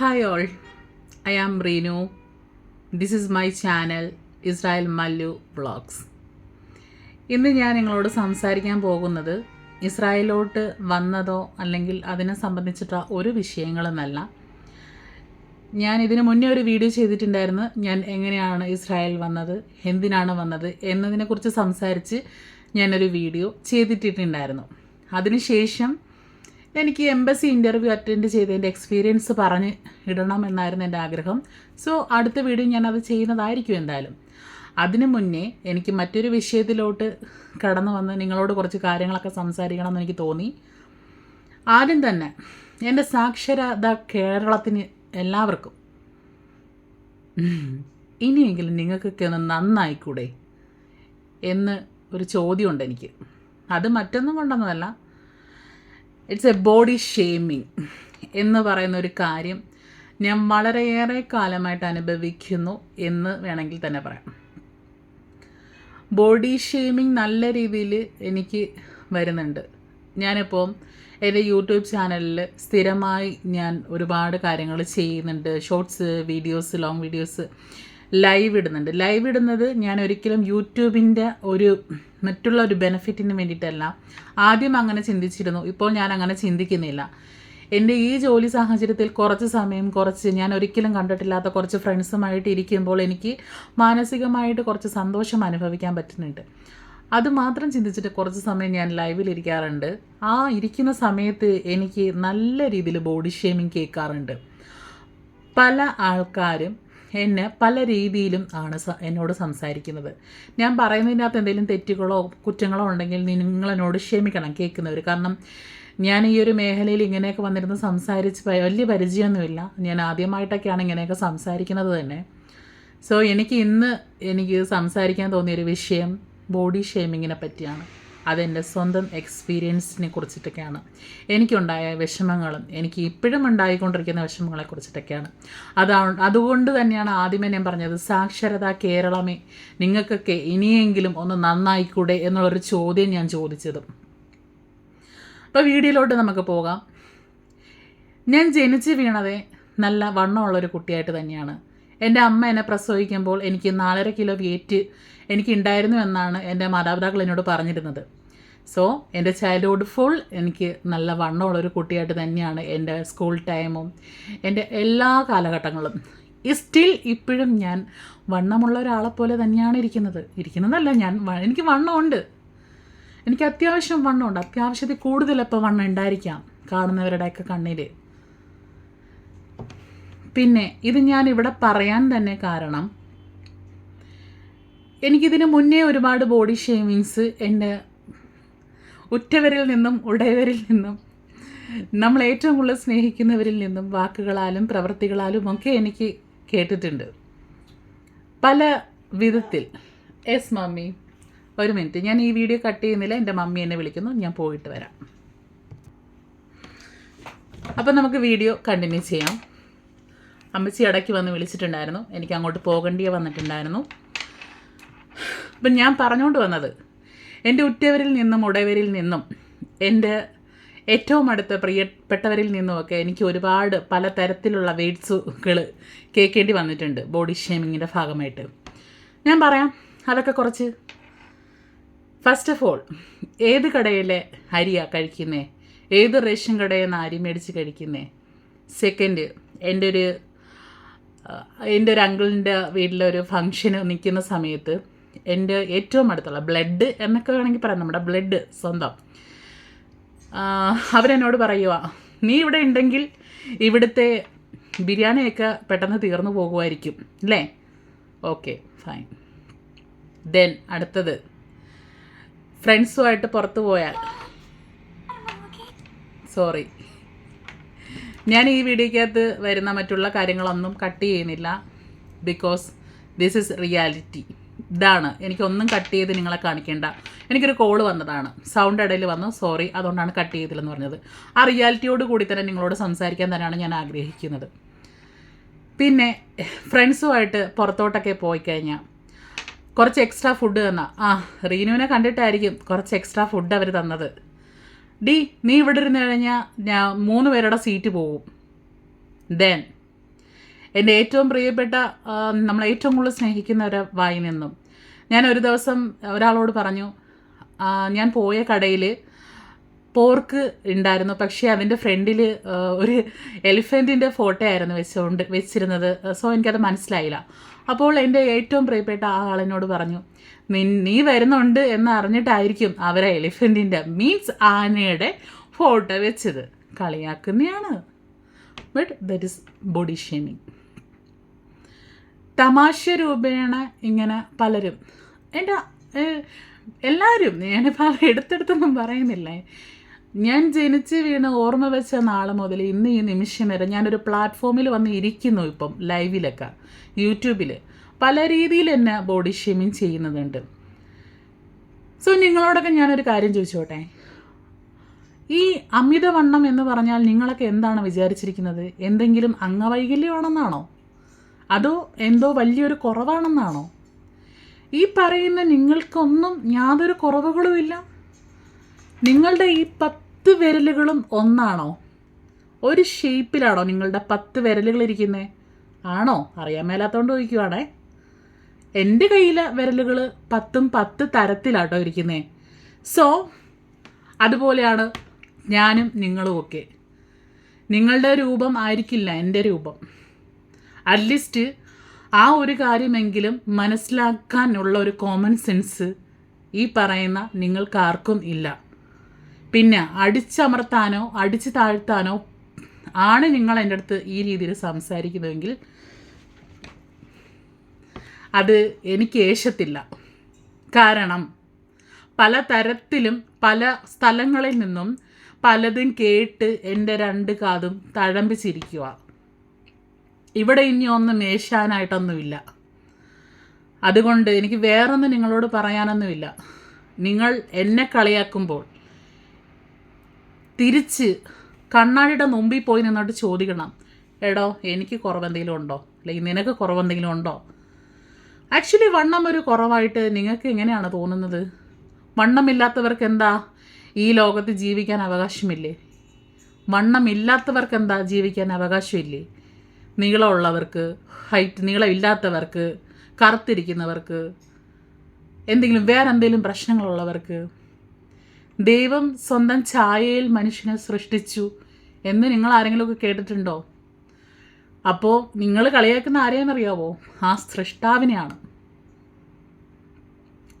Hi all I am Reenu this is my channel Israel Mallu vlogs ഇന്ന് ഞാൻ നിങ്ങളോട് സംസാരിക്കാൻ പോകുന്നത് ഇസ്രായേലോട്ട് വന്നതോ അല്ലെങ്കിൽ അതിനെ സംബന്ധിച്ചിട്ടോ ഒരു വിഷയങ്ങളെന്നല്ല. ഞാൻ ഇതിനു മുന്നേ ഒരു വീഡിയോ ചെയ്തിട്ടുണ്ടായിരുന്നു ഞാൻ എങ്ങനെയാണ് ഇസ്രായേൽ വന്നത് എന്തിനാണ് വന്നത് എന്നതിനെക്കുറിച്ച് സംസാരിച്ച് ഞാനൊരു വീഡിയോ ചെയ്തിട്ടിട്ടുണ്ടായിരുന്നു. അതിനുശേഷം എനിക്ക് എംബസി ഇന്റർവ്യൂ അറ്റൻഡ് ചെയ്തതിന്റെ എക്സ്പീരിയൻസ് പറഞ്ഞ് ഇടണം എന്നായിരുന്നു എന്റെ ആഗ്രഹം. സോ അടുത്ത വീഡിയോ ഞാൻ അത് ചെയ്യുന്നതായിരിക്കും എന്തായാലും. അതിനു മുന്നേ എനിക്ക് മറ്റൊരു വിഷയത്തിലോട്ട് കടന്നു വന്ന് നിങ്ങളോട് കുറച്ച് കാര്യങ്ങളൊക്കെ സംസാരിക്കണം എന്ന് എനിക്ക് തോന്നി. ആദ്യം തന്നെ എന്റെ സാക്ഷരത കേരളത്തിന് എല്ലാവർക്കും. ഇനിയെങ്കിലും നിങ്ങൾക്കൊക്കെ ഒന്ന് നന്നായിക്കൂടെ എന്ന് ഒരു ചോദ്യമുണ്ട് എനിക്ക്. അത് മറ്റൊന്നും കൊണ്ടൊന്നുമല്ല. ഇറ്റ്സ് എ ബോഡി ഷേമിങ് എന്ന് പറയുന്ന ഒരു കാര്യം ഞാൻ വളരെയേറെ കാലമായിട്ട് അനുഭവിക്കുന്നു എന്ന് വേണമെങ്കിൽ തന്നെ പറയാം. ബോഡി ഷേമിങ് നല്ല രീതിയിൽ എനിക്ക് വരുന്നുണ്ട്. ഞാനിപ്പോൾ എന്റെ യൂട്യൂബ് ചാനലിൽ സ്ഥിരമായി ഞാൻ ഒരുപാട് കാര്യങ്ങൾ ചെയ്യുന്നുണ്ട്. Shorts videos long videos live ഇടുന്നുണ്ട്. ലൈവ് ഇടുന്നത് ഞാൻ ഒരിക്കലും യൂട്യൂബിന്റെ ഒരു മറ്റുള്ള ഒരു ബെനിഫിറ്റിന് വേണ്ടിയിട്ടല്ല. ആദ്യം അങ്ങനെ ചിന്തിച്ചിരുന്നു. ഇപ്പോൾ ഞാൻ അങ്ങനെ ചിന്തിക്കുന്നില്ല. എന്റെ ഈ ജോലി സാഹചര്യത്തിൽ കുറച്ച് സമയം കുറച്ച് ഞാൻ ഒരിക്കലും കണ്ടിട്ടില്ലാത്ത കുറച്ച് ഫ്രണ്ട്സുമായിട്ട് ഇരിക്കുമ്പോൾ എനിക്ക് മാനസികമായിട്ട് കുറച്ച് സന്തോഷം അനുഭവിക്കാൻ പറ്റുന്നുണ്ട്. അതുമാത്രം ചിന്തിച്ചിട്ട് കുറച്ച് സമയം ഞാൻ ലൈവിൽ ഇരിക്കാറുണ്ട്. ആ ഇരിക്കുന്ന സമയത്ത് എനിക്ക് നല്ല രീതിയിൽ ബോഡി ഷേമിങ് കേൾക്കാറുണ്ട്. പല ആൾക്കാരും എന്നെ പല രീതിയിലും ആണ് എന്നോട് സംസാരിക്കുന്നത്. ഞാൻ പറയുന്നതിനകത്ത് എന്തെങ്കിലും തെറ്റുകളോ കുറ്റങ്ങളോ ഉണ്ടെങ്കിൽ നിങ്ങൾ എന്നോട് ക്ഷമിക്കണം കേൾക്കുന്നവർ കാരണം ഞാൻ ഈ ഒരു മേഖലയിൽ ഇങ്ങനെയൊക്കെ വന്നിരുന്ന് സംസാരിച്ച് വലിയ പരിചയമൊന്നുമില്ല. ഞാൻ ആദ്യമായിട്ടൊക്കെയാണ് ഇങ്ങനെയൊക്കെ സംസാരിക്കുന്നത് തന്നെ. സോ എനിക്ക് ഇന്ന് എനിക്ക് സംസാരിക്കാൻ തോന്നിയൊരു വിഷയം ബോഡി ഷേമിങ്ങിനെ പറ്റിയാണ്. അതെന്റെ സ്വന്തം എക്സ്പീരിയൻസിനെ കുറിച്ചിട്ടൊക്കെയാണ്. എനിക്കുണ്ടായ വിഷമങ്ങളും എനിക്ക് ഇപ്പോഴും ഉണ്ടായിക്കൊണ്ടിരിക്കുന്ന വിഷമങ്ങളെ കുറിച്ചിട്ടൊക്കെയാണ്. അതാണ് അതുകൊണ്ട് തന്നെയാണ് ആദ്യമേ ഞാൻ പറഞ്ഞത് സാക്ഷരത കേരളമേ. നിങ്ങൾക്കൊക്കെ ഇനിയെങ്കിലും ഒന്ന് നന്നായിക്കൂടെ എന്നുള്ളൊരു ചോദ്യം ഞാൻ ചോദിച്ചതും. അപ്പോൾ വീഡിയോയിലോട്ട് നമുക്ക് പോകാം. ഞാൻ ജനിച്ച് വീണത് നല്ല വണ്ണമുള്ളൊരു കുട്ടിയായിട്ട് തന്നെയാണ്. എന്റെ അമ്മ എന്നെ പ്രസവിക്കുമ്പോൾ എനിക്ക് നാലര കിലോ വെയിറ്റ് എനിക്ക് ഉണ്ടായിരുന്നു എന്നാണ് എന്റെ മാതാപിതാക്കൾ എന്നോട് പറഞ്ഞിരുന്നത്. സോ എന്റെ ചൈൽഡ്ഹുഡ് ഫുൾ എനിക്ക് നല്ല വണ്ണമുള്ളൊരു കുട്ടിയായിട്ട് തന്നെയാണ് എന്റെ സ്കൂൾ ടൈമും എന്റെ എല്ലാ കാലഘട്ടങ്ങളും. സ്റ്റിൽ ഇപ്പോഴും ഞാൻ വണ്ണമുള്ള ഒരാളെ പോലെ തന്നെയാണ് ഇരിക്കുന്നത്. ഇരിക്കുന്നതല്ല ഞാൻ എനിക്ക് വണ്ണമുണ്ട്. എനിക്ക് അത്യാവശ്യം വണ്ണമുണ്ട്. അത്യാവശ്യത്തിൽ കൂടുതൽ ഇപ്പോൾ വണ്ണം ഉണ്ടായിരിക്കാം കാണുന്നവരുടെയൊക്കെ കണ്ണിൽ പിന്നെ ഇത് ഞാൻ ഇവിടെ പറയാൻ തന്നെ കാരണം എനിക്കിതിന് മുന്നേ ഒരുപാട് ബോഡി ഷേവിങ്സ് എന്റെ ഉറ്റവരിൽ നിന്നും ഉടയവരിൽ നിന്നും. നമ്മൾ ഏറ്റവും കൂടുതൽ സ്നേഹിക്കുന്നവരിൽ നിന്നും വാക്കുകളാലും പ്രവൃത്തികളാലും ഒക്കെ എനിക്ക് കേട്ടിട്ടുണ്ട്. പല വിധത്തിൽ. Yes mummy. ഒരു മിനിറ്റ്. ഞാൻ ഈ വീഡിയോ കട്ട് ചെയ്യുന്നില്ല. എന്റെ മമ്മി എന്നെ വിളിക്കുന്നു. ഞാൻ പോയിട്ട് വരാം. അപ്പം നമുക്ക് വീഡിയോ കണ്ടിന്യൂ ചെയ്യാം. അമ്മച്ചി ഇടയ്ക്ക് വന്ന് വിളിച്ചിട്ടുണ്ടായിരുന്നു. എനിക്ക് അങ്ങോട്ട് പോകേണ്ടിയ വന്നിട്ടുണ്ടായിരുന്നു. അപ്പം ഞാൻ പറഞ്ഞുകൊണ്ട് വന്നത് എന്റെ ഉറ്റവരിൽ നിന്നും ഉടയവരിൽ നിന്നും എന്റെ ഏറ്റവും അടുത്ത പ്രിയപ്പെട്ടവരിൽ നിന്നുമൊക്കെ എനിക്ക് ഒരുപാട് പല തരത്തിലുള്ള വേഡ്സുകൾ കേൾക്കേണ്ടി വന്നിട്ടുണ്ട് ബോഡി ഷേമിങ്ങിന്റെ ഭാഗമായിട്ട്. ഞാൻ പറയാം അതൊക്കെ കുറച്ച്. ഫസ്റ്റ് ഓഫ് ഓൾ ഏത് കടയിലെ അരിയാണ് കഴിക്കുന്നേ? ഏത് റേഷൻ കടയിൽ നിന്ന് അരി മേടിച്ച് കഴിക്കുന്നേ? സെക്കൻഡ് എന്റെ ഒരു എന്റെ ഒരു അങ്കിളിന്റെ വീട്ടിലൊരു ഫങ്ഷന് നിൽക്കുന്ന സമയത്ത് എന്റെ ഏറ്റവും അടുത്തുള്ള ബ്ലഡ് എന്നൊക്കെ വേണമെങ്കിൽ പറയാം നമ്മുടെ ബ്ലഡ് സ്വന്തം. അവരെന്നോട് പറയുക നീ ഇവിടെ ഉണ്ടെങ്കിൽ ഇവിടുത്തെ ബിരിയാണിയൊക്കെ പെട്ടെന്ന് തീർന്നു പോകുമായിരിക്കും അല്ലേ? ഓക്കെ ഫൈൻ ദെൻ അടുത്തത് ഫ്രണ്ട്സുമായിട്ട് പുറത്തു പോയാൽ. സോറി ഞാൻ ഈ വീഡിയോക്കകത്ത് വരുന്ന മറ്റുള്ള കാര്യങ്ങളൊന്നും കട്ട് ചെയ്യുന്നില്ല ബിക്കോസ് ദിസ് ഇസ് റിയാലിറ്റി ഇതാണ്. എനിക്കൊന്നും കട്ട് ചെയ്ത് നിങ്ങളെ കാണിക്കേണ്ട. എനിക്കൊരു കോൾ വന്നതാണ്. സൗണ്ട് ഇടയിൽ വന്നു. സോറി അതുകൊണ്ടാണ് കട്ട് ചെയ്തില്ലെന്ന് പറഞ്ഞത്. ആ റിയാലിറ്റിയോട് കൂടി തന്നെ നിങ്ങളോട് സംസാരിക്കാൻ തന്നെയാണ് ഞാൻ ആഗ്രഹിക്കുന്നത്. പിന്നെ ഫ്രണ്ട്സുമായിട്ട് പുറത്തോട്ടൊക്കെ പോയി കഴിഞ്ഞാൽ കുറച്ച് എക്സ്ട്രാ ഫുഡ് തന്ന. ആ റീനുവിനെ കണ്ടിട്ടായിരിക്കും കുറച്ച് എക്സ്ട്രാ ഫുഡ് അവർ തന്നത്. ഡി നീ ഇവിടെ ഇരുന്ന് കഴിഞ്ഞാൽ ഞാൻ മൂന്ന് പേരുടെ സീറ്റ് പോകും. ദെൻ എന്റെ ഏറ്റവും പ്രിയപ്പെട്ട നമ്മൾ ഏറ്റവും കൂടുതൽ സ്നേഹിക്കുന്ന ഒരു വായി നിന്നും. ഞാൻ ഒരു ദിവസം ഒരാളോട് പറഞ്ഞു ഞാൻ പോയ കടയിൽ പോർക്ക് ഉണ്ടായിരുന്നു പക്ഷേ അതിന്റെ ഫ്രണ്ടിൽ ഒരു എലിഫന്റിന്റെ ഫോട്ടോ ആയിരുന്നു വെച്ചുകൊണ്ട് വെച്ചിരുന്നത്. സോ എനിക്കത് മനസ്സിലായില്ല. അപ്പോൾ എന്റെ ഏറ്റവും പ്രിയപ്പെട്ട ആ ആളിനോട് പറഞ്ഞു നി നീ വരുന്നുണ്ട് എന്ന് അറിഞ്ഞിട്ടായിരിക്കും അവരെ എലിഫന്റിന്റെ മീൻസ് ആനയുടെ ഫോട്ടോ വെച്ചത്. കളിയാക്കുന്നതാണ് but that is body shaming തമാശ രൂപേണ ഇങ്ങനെ പലരും. എന്റെ എല്ലാവരും എല്ലാവരും ഞാനിപ്പോൾ എടുത്തെടുത്തൊന്നും പറയുന്നില്ലേ? ഞാൻ ജനിച്ച് വീണ് ഓർമ്മ വെച്ച നാൾ മുതൽ ഇന്ന് ഈ നിമിഷം വരെ ഞാനൊരു പ്ലാറ്റ്ഫോമിൽ വന്ന് ഇരിക്കുന്നു ഇപ്പം ലൈവിലൊക്കെ യൂട്യൂബിൽ പല രീതിയിൽ എന്നെ ബോഡി ഷേമിങ് ചെയ്യുന്നതുണ്ട് സോ നിങ്ങളോടൊക്കെ ഞാനൊരു കാര്യം ചോദിച്ചോട്ടെ? ഈ അമിതവണ്ണം എന്ന് പറഞ്ഞാൽ നിങ്ങളൊക്കെ എന്താണ് വിചാരിച്ചിരിക്കുന്നത്? എന്തെങ്കിലും അംഗവൈകല്യമാണെന്നാണോ അതോ എന്തോ വലിയൊരു കുറവാണെന്നാണോ? ഈ പറയുന്ന നിങ്ങൾക്കൊന്നും യാതൊരു കുറവുകളുമില്ല? നിങ്ങളുടെ ഈ പത്ത് വിരലുകളും ഒന്നാണോ? ഒരു ഷേപ്പിലാണോ നിങ്ങളുടെ പത്ത് വിരലുകൾ ഇരിക്കുന്നത് ആണോ? അറിയാൻ മേലാത്തോണ്ട് ചോദിക്കുവാണേ. എന്റെ കയ്യിലെ വിരലുകൾ പത്തും പത്ത് തരത്തിലാട്ടോ ഇരിക്കുന്നത് സോ അതുപോലെയാണ് ഞാനും നിങ്ങളും ഒക്കെ നിങ്ങളുടെ രൂപം ആയിരിക്കില്ല എന്റെ രൂപം. അറ്റ്ലീസ്റ്റ് ആ ഒരു കാര്യമെങ്കിലും മനസ്സിലാക്കാനുള്ള ഒരു കോമൺ സെൻസ് ഈ പറയുന്ന നിങ്ങൾക്കാർക്കും ഇല്ല. പിന്നെ അടിച്ചമർത്താനോ അടിച്ചു താഴ്ത്താനോ ആണ് നിങ്ങൾ എന്റെ അടുത്ത് ഈ രീതിയിൽ സംസാരിക്കുന്നതെങ്കിൽ അത് എനിക്ക് ഏശത്തില്ല. കാരണം പല തരത്തിലും പല സ്ഥലങ്ങളിൽ നിന്നും പലതും കേട്ട് എന്റെ രണ്ട് കാതും തഴമ്പിച്ചിരിക്കുക ഇവിടെ ഇനി ഒന്നും മേശാനായിട്ടൊന്നുമില്ല അതുകൊണ്ട് എനിക്ക് വേറൊന്നും നിങ്ങളോട് പറയാനൊന്നുമില്ല. നിങ്ങൾ എന്നെ കളിയാക്കുമ്പോൾ തിരിച്ച് കണ്ണാടിയുടെ മുമ്പിൽ പോയി നിന്നോട്ട് ചോദിക്കണം. എടോ എനിക്ക് കുറവെന്തെങ്കിലും ഉണ്ടോ? അല്ലെങ്കിൽ നിനക്ക് കുറവെന്തെങ്കിലും ഉണ്ടോ? ആക്ച്വലി വണ്ണം ഒരു കുറവായിട്ട് നിങ്ങൾക്ക് എങ്ങനെയാണ് തോന്നുന്നത്? വണ്ണമില്ലാത്തവർക്ക് എന്താ ഈ ലോകത്ത് ജീവിക്കാൻ അവകാശമില്ലേ? വണ്ണമില്ലാത്തവർക്ക് എന്താ ജീവിക്കാൻ അവകാശമില്ലേ? നീളമുള്ളവർക്ക് ഹൈറ്റ് നീളമില്ലാത്തവർക്ക് കറുത്തിരിക്കുന്നവർക്ക് എന്തെങ്കിലും വേറെ എന്തെങ്കിലും പ്രശ്നങ്ങളുള്ളവർക്ക് ദൈവം സ്വന്തം ഛായയിൽ മനുഷ്യനെ സൃഷ്ടിച്ചു എന്ന് നിങ്ങൾ ആരെങ്കിലുമൊക്കെ കേട്ടിട്ടുണ്ടോ? അപ്പോൾ നിങ്ങൾ കളിയാക്കുന്ന ആരെയെന്നറിയാവോ ആ സൃഷ്ടാവിനെയാണ്.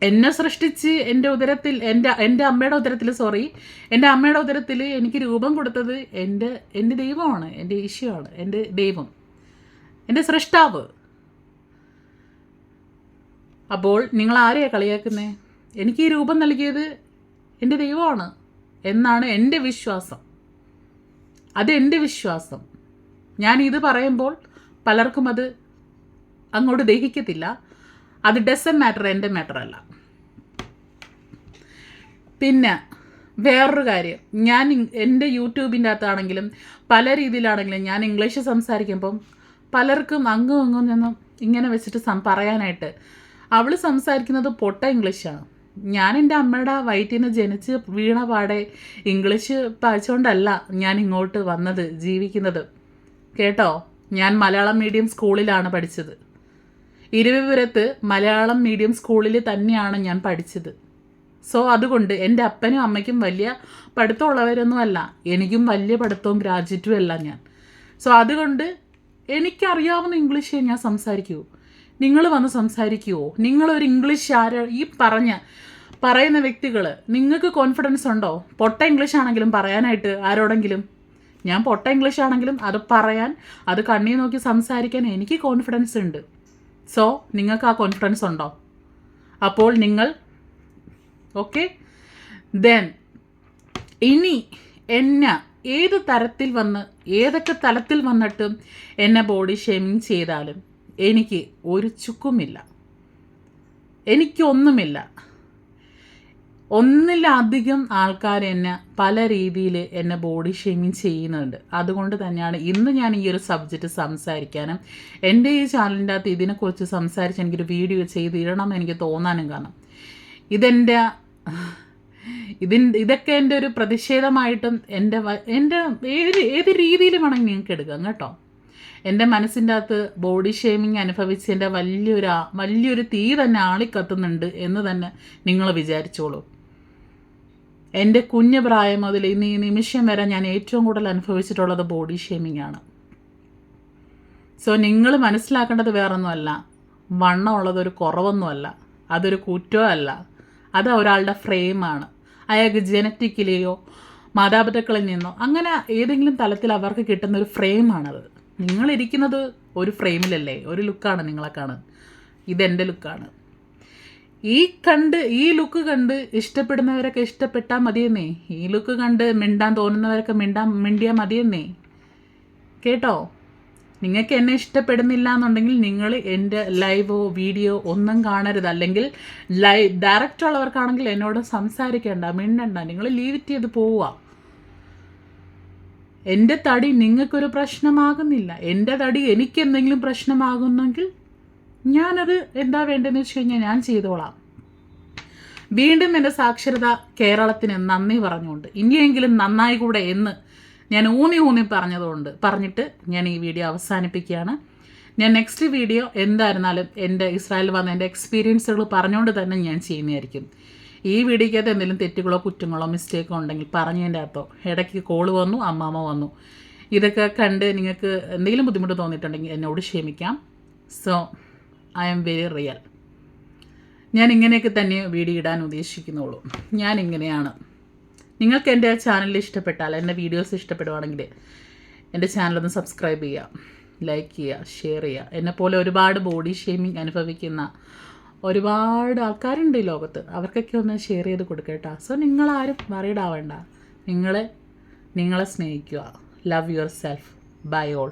എന്നെ സൃഷ്ടിച്ച് എന്റെ ഉദരത്തിൽ എന്റെ എന്റെ അമ്മയുടെ ഉദരത്തിൽ സോറി എന്റെ അമ്മയുടെ ഉദരത്തിൽ എനിക്ക് രൂപം കൊടുത്തത് എന്റെ എന്റെ ദൈവമാണ് എന്റെ ഈശോയാണ് എന്റെ ദൈവം. എന്റെ സൃഷ്ടാവ്. അപ്പോൾ നിങ്ങൾ ആരെയാണ് കളിയാക്കുന്നത് എനിക്ക് ഈ രൂപം നൽകിയത് എന്റെ ദൈവമാണ് എന്നാണ് എന്റെ വിശ്വാസം. അത് വിശ്വാസം. ഞാൻ ഇത് പറയുമ്പോൾ പലർക്കും അത് അങ്ങോട്ട് ദഹിക്കത്തില്ല. അത് ഡസൻ മാറ്റർ എന്റെ മാറ്റർ അല്ല. പിന്നെ വേറൊരു കാര്യം. ഞാൻ എന്റെ യൂട്യൂബിന്റെ അകത്താണെങ്കിലും പല രീതിയിലാണെങ്കിലും ഞാൻ ഇംഗ്ലീഷ് സംസാരിക്കുമ്പം പലർക്കും അങ്ങും അങ്ങും നിന്നും ഇങ്ങനെ വെച്ചിട്ട് സം പറയാനായിട്ട്. അവൾ സംസാരിക്കുന്നത് പൊട്ട ഇംഗ്ലീഷാണ്. ഞാൻ എന്റെ അമ്മയുടെ വയറ്റിന് ജനിച്ച് വീണ പാടെ ഇംഗ്ലീഷ് പഠിച്ചുകൊണ്ടല്ല ഞാൻ ഇങ്ങോട്ട് വന്നത് ജീവിക്കുന്നത്. കേട്ടോ? ഞാൻ മലയാളം മീഡിയം സ്കൂളിലാണ് പഠിച്ചത്. ഇരുവിപുരത്ത് മലയാളം മീഡിയം സ്കൂളിൽ തന്നെയാണ് ഞാൻ പഠിച്ചത്. സോ അതുകൊണ്ട് എന്റെ അപ്പനും അമ്മയ്ക്കും വലിയ പഠിത്തമുള്ളവരൊന്നും അല്ല എനിക്കും വലിയ പഠിത്തവും ഗ്രാജുവേറ്റും അല്ല ഞാൻ. സോ അതുകൊണ്ട് എനിക്കറിയാവുന്ന ഇംഗ്ലീഷേ ഞാൻ സംസാരിക്കൂ. നിങ്ങൾ വന്ന് സംസാരിക്കുമോ നിങ്ങളൊരു ഇംഗ്ലീഷ് ആര ഈ പറഞ്ഞ പറയുന്ന വ്യക്തികൾ നിങ്ങൾക്ക് കോൺഫിഡൻസ് ഉണ്ടോ? പൊട്ട ഇംഗ്ലീഷ് ആണെങ്കിലും പറയാനായിട്ട് ആരോടെങ്കിലും? ഞാൻ പൊട്ട ഇംഗ്ലീഷ് ആണെങ്കിലും അത് പറയാൻ അത് കണ്ണി നോക്കി സംസാരിക്കാൻ എനിക്ക് കോൺഫിഡൻസ് ഉണ്ട്. സോ നിങ്ങൾക്ക് ആ കോൺഫിഡൻസ് ഉണ്ടോ? അപ്പോൾ നിങ്ങൾ ഓക്കെ ദെൻ ഇനി എന്നെ ഏത് തരത്തിൽ വന്ന് ഏതൊക്കെ തലത്തിൽ വന്നിട്ടും എന്നെ ബോഡി ഷേമിങ് ചെയ്താലും എനിക്ക് ഒരു ചുക്കുമില്ല. എനിക്കൊന്നുമില്ല ഒന്നിലധികം ആൾക്കാർ എന്നെ പല രീതിയിൽ എന്നെ ബോഡി ഷേമിങ് ചെയ്യുന്നുണ്ട്. അതുകൊണ്ട് തന്നെയാണ് ഇന്ന് ഞാൻ ഈ ഒരു സബ്ജക്റ്റ് സംസാരിക്കാനും എന്റെ ഈ ചാനലിന്റെ അകത്ത് ഇതിനെക്കുറിച്ച് സംസാരിച്ച് എനിക്കൊരു വീഡിയോ ചെയ്തിടണം എന്ന് എനിക്ക് തോന്നാനും കാരണം ഇതെന്റെ ഇതിൻ ഇതൊക്കെ എന്റെ ഒരു പ്രതിഷേധമായിട്ടും എന്റെ എന്റെ ഏത് ഏത് രീതിയിൽ വേണമെങ്കിൽ നിങ്ങൾക്ക് എടുക്കാം കേട്ടോ. എന്റെ മനസ്സിന്റെ അകത്ത് ബോഡി ഷേമിങ് അനുഭവിച്ചതിന്റെ വലിയൊരു വലിയൊരു തീ തന്നെ ആളിക്കത്തുന്നുണ്ട് എന്ന് തന്നെ നിങ്ങൾ വിചാരിച്ചോളൂ. എന്റെ കുഞ്ഞു പ്രായം മുതൽ ഇന്ന് ഈ നിമിഷം വരെ ഞാൻ ഏറ്റവും കൂടുതൽ അനുഭവിച്ചിട്ടുള്ളത് ബോഡി ഷേമിംഗ് ആണ്. സോ നിങ്ങൾ മനസ്സിലാക്കേണ്ടത് വേറൊന്നുമല്ല. വണ്ണമുള്ളത് ഒരു കുറവൊന്നുമല്ല. അതൊരു കുറ്റമല്ല അത് ഒരാളുടെ ഫ്രെയിമാണ് അയാൾക്ക് ജനറ്റിക്കലിയോ മാതാപിതാക്കളിൽ നിന്നോ അങ്ങനെ ഏതെങ്കിലും തലത്തിൽ അവർക്ക് കിട്ടുന്ന ഒരു ഫ്രെയിമാണത്. നിങ്ങളിരിക്കുന്നത് ഒരു ഫ്രെയിമിലല്ലേ? ഒരു ലുക്കാണ് നിങ്ങളെ കാണാൻ. ഇതെന്റെ ലുക്കാണ്. ഈ കണ്ട് ഈ ലുക്ക് കണ്ട് ഇഷ്ടപ്പെടുന്നവരൊക്കെ ഇഷ്ടപ്പെട്ടാൽ മതിയെന്നേ. ഈ ലുക്ക് കണ്ട് മിണ്ടാൻ തോന്നുന്നവരൊക്കെ മിണ്ടാൻ മിണ്ടിയാൽ മതിയെന്നേ. കേട്ടോ? നിങ്ങൾക്ക് എന്നെ ഇഷ്ടപ്പെടുന്നില്ല എന്നുണ്ടെങ്കിൽ നിങ്ങൾ എന്റെ ലൈവോ വീഡിയോ ഒന്നും കാണരുത്. അല്ലെങ്കിൽ ലൈവ് ഡയറക്റ്റ് ഉള്ളവർക്കാണെങ്കിൽ എന്നോട് സംസാരിക്കേണ്ട മിണ്ടണ്ട. നിങ്ങൾ ലീവ് ഇറ്റ് ചെയ്ത് പോവുക. എന്റെ തടി നിങ്ങൾക്കൊരു പ്രശ്നമാകുന്നില്ല. എന്റെ തടി എനിക്ക് എന്തെങ്കിലും പ്രശ്നമാകുന്നെങ്കിൽ ഞാനത് എന്താ വേണ്ടതെന്ന് വെച്ച് കഴിഞ്ഞാൽ ഞാൻ ചെയ്തോളാം. വീണ്ടും എന്റെ സാക്ഷരത കേരളത്തിന് നന്ദി പറഞ്ഞുകൊണ്ട്. ഇനിയെങ്കിലും നന്നായി കൂടെ എന്ന് ഞാൻ ഊന്നി ഊന്നി പറഞ്ഞതുകൊണ്ട് പറഞ്ഞിട്ട് ഞാൻ ഈ വീഡിയോ അവസാനിപ്പിക്കുകയാണ്. ഞാൻ നെക്സ്റ്റ് വീഡിയോ എന്തായിരുന്നാലും എന്റെ ഇസ്രായേലിൽ വന്ന എന്റെ എക്സ്പീരിയൻസുകൾ പറഞ്ഞുകൊണ്ട് തന്നെ ഞാൻ ചെയ്യുന്നതായിരിക്കും. ഈ വീഡിയോക്കകത്ത് എന്തെങ്കിലും തെറ്റുകളോ കുറ്റങ്ങളോ മിസ്റ്റേക്കോ ഉണ്ടെങ്കിൽ പറഞ്ഞതിന്റെ അകത്തോ ഇടയ്ക്ക് കോൾ വന്നു അമ്മാമ്മ വന്നു. ഇതൊക്കെ കണ്ട് നിങ്ങൾക്ക് എന്തെങ്കിലും ബുദ്ധിമുട്ട് തോന്നിയിട്ടുണ്ടെങ്കിൽ എന്നോട് ക്ഷമിക്കാം. So I am very real ഞാൻ ഇങ്ങനെയൊക്കെ തന്നെ വീഡിയോ ഇടാൻ ഉദ്ദേശിക്കുന്നുള്ളൂ. ഞാൻ ഇങ്ങനെയാണ്. നിങ്ങൾക്ക് എന്റെ ചാനൽ ഇഷ്ടപ്പെട്ടാൽ എന്റെ വീഡിയോസ് ഇഷ്ടപ്പെടുവാണെങ്കിൽ എന്റെ ചാനലൊന്ന് സബ്സ്ക്രൈബ് ചെയ്യുക ലൈക്ക് ചെയ്യുക ഷെയർ ചെയ്യുക. എന്നെപ്പോലെ ഒരുപാട് ബോഡി ഷേമിങ് അനുഭവിക്കുന്ന ഒരുപാട് ആൾക്കാരുണ്ട് ഈ ലോകത്ത്. അവർക്കൊക്കെ ഒന്ന് ഷെയർ ചെയ്ത് കൊടുക്കുക കേട്ടോ. സോ നിങ്ങളാരും വറീഡ് നിങ്ങളെ നിങ്ങളെ സ്നേഹിക്കുക. Love yourself bye all